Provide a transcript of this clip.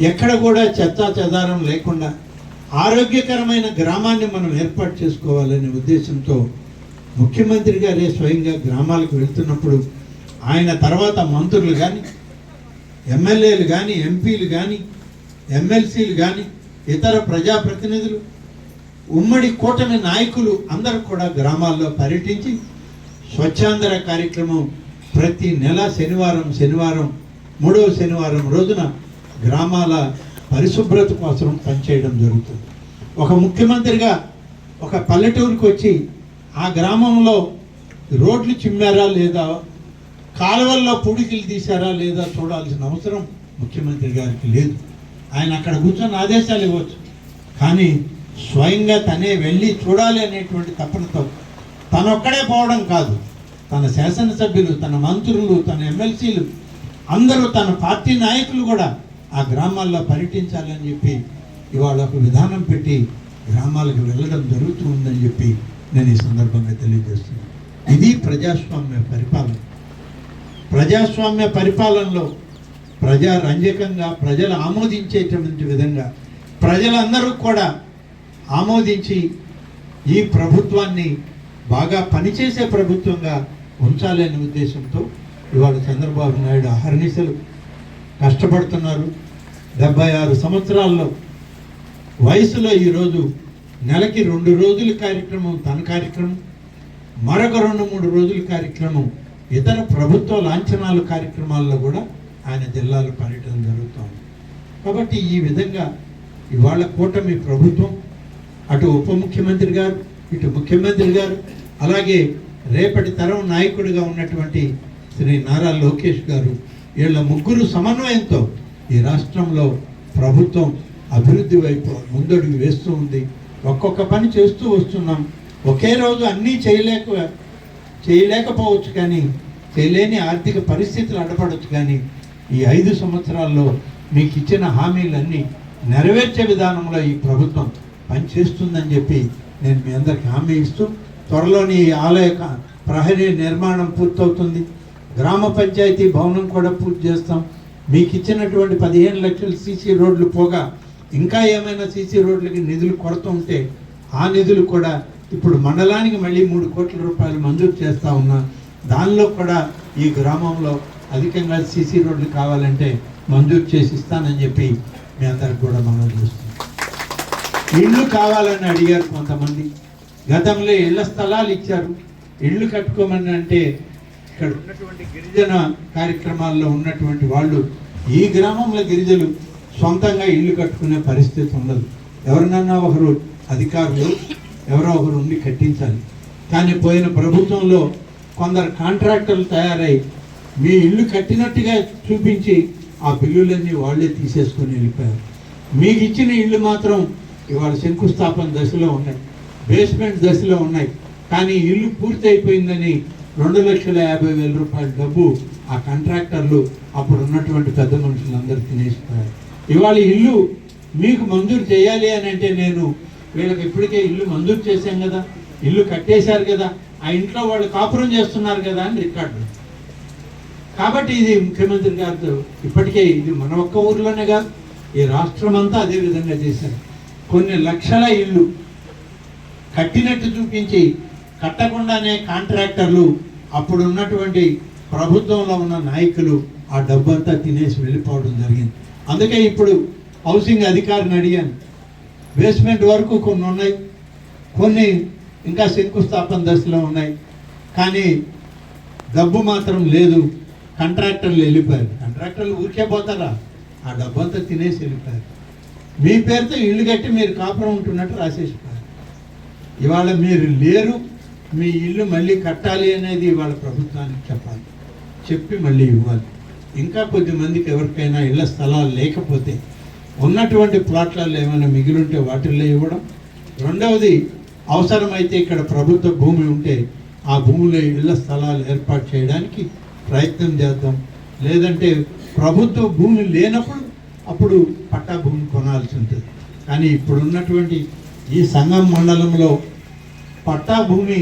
ఎక్కడ కూడా చెత్తా చెదారం లేకుండా ఆరోగ్యకరమైన గ్రామాన్ని మనం ఏర్పాటు చేసుకోవాలనే ఉద్దేశంతో ముఖ్యమంత్రి గారే స్వయంగా గ్రామాలకు వెళ్తున్నప్పుడు ఆయన తర్వాత మంత్రులు కానీ ఎమ్మెల్యేలు కానీ ఎంపీలు కానీ ఎమ్మెల్సీలు కానీ ఇతర ప్రజాప్రతినిధులు ఉమ్మడి కూటమి నాయకులు అందరూ కూడా గ్రామాల్లో పర్యటించి స్వచ్ఛాంధ్ర కార్యక్రమం ప్రతి నెల శనివారం శనివారం మూడవ శనివారం రోజున గ్రామాల పరిశుభ్రత కోసం పనిచేయడం జరుగుతుంది. ఒక ముఖ్యమంత్రిగా ఒక పల్లెటూరుకు వచ్చి ఆ గ్రామంలో రోడ్లు చిమ్మారా లేదా కాలువల్లో పూడికలు తీశారా లేదా చూడాల్సిన అవసరం ముఖ్యమంత్రి గారికి లేదు. ఆయన అక్కడ కూర్చొని ఆదేశాలు ఇవ్వచ్చు. కానీ స్వయంగా తనే వెళ్ళి చూడాలి అనేటువంటి తపనతో తనొక్కడే పోవడం కాదు. తన శాసనసభ్యులు తన మంత్రులు తన ఎమ్మెల్సీలు అందరూ తన పార్టీ నాయకులు కూడా ఆ గ్రామాల్లో పర్యటించాలని చెప్పి ఇవాళ ఒక విధానం పెట్టి గ్రామాలకు వెళ్ళడం జరుగుతూ ఉందని చెప్పి నేను ఈ సందర్భంగా తెలియజేస్తున్నాను. ఇది ప్రజాస్వామ్య పరిపాలన. ప్రజాస్వామ్య పరిపాలనలో ప్రజారంజకంగా ప్రజలు ఆమోదించేటువంటి విధంగా ప్రజలందరూ కూడా ఆమోదించి ఈ ప్రభుత్వాన్ని బాగా పనిచేసే ప్రభుత్వంగా ఉంచాలనే ఉద్దేశంతో ఇవాళ చంద్రబాబు నాయుడు అహర్నిశలు కష్టపడుతున్నారు. డెబ్బై ఆరు సంవత్సరాల్లో వయసులో ఈరోజు నెలకి రెండు రోజుల కార్యక్రమం తన కార్యక్రమం మరొక రెండు మూడు రోజుల కార్యక్రమం ఇతర ప్రభుత్వ లాంఛనాలు కార్యక్రమాల్లో కూడా ఆయన జిల్లాలో పర్యటన జరుగుతోంది. కాబట్టి ఈ విధంగా ఇవాళ కూటమి ప్రభుత్వం అటు ఉప ముఖ్యమంత్రి గారు ఇటు ముఖ్యమంత్రి గారు అలాగే రేపటి తరం నాయకుడిగా ఉన్నటువంటి శ్రీ నారా లోకేష్ గారు వీళ్ళ ముగ్గురు సమన్వయంతో ఈ రాష్ట్రంలో ప్రభుత్వం అభివృద్ధి వైపు ముందడుగు వేస్తూ ఉంది. ఒక్కొక్క పని చేస్తూ వస్తున్నాం. ఒకే రోజు అన్నీ చేయలేక చేయలేకపోవచ్చు కానీ చేయలేని ఆర్థిక పరిస్థితులు అడ్డపడవచ్చు కానీ ఈ ఐదు సంవత్సరాల్లో మీకు ఇచ్చిన హామీలన్నీ నెరవేర్చే విధానంలో ఈ ప్రభుత్వం పనిచేస్తుందని చెప్పి నేను మీ అందరికి హామీ ఇస్తూ త్వరలోని ఈ ఆలయ ప్రహరీ నిర్మాణం పూర్తవుతుంది. గ్రామ పంచాయతీ భవనం కూడా పూర్తి చేస్తాం. మీకు ఇచ్చినటువంటి పదిహేను లక్షలు సీసీ రోడ్లు పోగా ఇంకా ఏమైనా సీసీ రోడ్లకి నిధులు కొరత ఉంటే ఆ నిధులు కూడా ఇప్పుడు మండలానికి మళ్ళీ మూడు కోట్ల రూపాయలు మంజూరు చేస్తూ ఉన్నా దానిలో కూడా ఈ గ్రామంలో అధికంగా సీసీ రోడ్లు కావాలంటే మంజూరు చేసి ఇస్తానని చెప్పి మీ అందరికి కూడా మనం చూస్తున్నాం. ఇళ్ళు కావాలని అడిగారు కొంతమంది. గతంలో ఇళ్ళ స్థలాలు ఇచ్చారు. ఇళ్ళు కట్టుకోమని అంటే ఇక్కడ ఉన్నటువంటి గిరిజన కార్యక్రమాల్లో ఉన్నటువంటి వాళ్ళు ఈ గ్రామంలో గిరిజలు సొంతంగా ఇల్లు కట్టుకునే పరిస్థితి ఉండదు. ఎవరినన్నా ఒకరు అధికారులు ఎవరో ఒకరు ఉండి కట్టించాలి. కానీ పోయిన ప్రభుత్వంలో కొందరు కాంట్రాక్టర్లు తయారై మీ ఇల్లు కట్టినట్టుగా చూపించి ఆ బిల్లులన్నీ వాళ్ళే తీసేసుకొని వెళ్ళిపోయారు. మీకు ఇచ్చిన ఇల్లు మాత్రం ఇవాళ శంకుస్థాపన దశలో ఉన్నాయి. బేస్మెంట్ దశలో ఉన్నాయి. కానీ ఇల్లు పూర్తి అయిపోయిందని రెండు లక్షల యాభై వేల రూపాయల డబ్బు ఆ కాంట్రాక్టర్లు అప్పుడు ఉన్నటువంటి పెద్ద మనుషులందరూ తినేస్తారు ఇవాళ ఇల్లు మీకు మంజూరు చేయాలి అని అంటే నేను వీళ్ళకి ఇప్పటికే ఇల్లు మంజూరు చేశాం కదా ఇల్లు కట్టేశారు కదా ఆ ఇంట్లో వాళ్ళు కాపురం చేస్తున్నారు కదా అని రికార్డు. కాబట్టి ఇది ముఖ్యమంత్రి గారు ఇప్పటికే ఇది మన ఒక్క ఊర్లోనే కాదు ఈ రాష్ట్రం అంతా అదే విధంగా చేశారు. కొన్ని లక్షల ఇల్లు కట్టినట్టు చూపించి కట్టకుండానే కాంట్రాక్టర్లు అప్పుడు ఉన్నటువంటి ప్రభుత్వంలో ఉన్న నాయకులు ఆ డబ్బంతా తినేసి వెళ్ళిపోవడం జరిగింది. అందుకే ఇప్పుడు హౌసింగ్ అధికారిని అడిగాను. బేస్మెంట్ వరకు కొన్ని ఉన్నాయి. కొన్ని ఇంకా శంకుస్థాపన దశలో ఉన్నాయి. కానీ డబ్బు మాత్రం లేదు. కాంట్రాక్టర్లు వెళ్ళిపోయారు. కాంట్రాక్టర్లు ఊరికే పోతారా? ఆ డబ్బు అంతా తినేసి వెళ్ళిపోయారు. మీ పేరుతో ఇల్లు కట్టి మీరు కాపురం ఉంటున్నట్టు రాసేసిపోయారు. ఇవాళ మీరు లేరు. మీ ఇల్లు మళ్ళీ కట్టాలి అనేది వాళ్ళ ప్రభుత్వానికి చెప్పాలి. చెప్పి మళ్ళీ ఇవ్వాలి. ఇంకా కొద్ది మందికి ఎవరికైనా ఇళ్ళ స్థలాలు లేకపోతే ఉన్నటువంటి ప్లాట్లలో ఏమైనా మిగిలింటే వాటిల్లో ఇవ్వడం. రెండవది అవసరమైతే ఇక్కడ ప్రభుత్వ భూమి ఉంటే ఆ భూమిలో ఇళ్ళ స్థలాలు ఏర్పాటు చేయడానికి ప్రయత్నం చేద్దాం. లేదంటే ప్రభుత్వ భూమి లేనప్పుడు అప్పుడు పట్టా భూమి కొనాల్సి ఉంటుంది. కానీ ఇప్పుడున్నటువంటి ఈ సంఘం మండలంలో పట్టా భూమి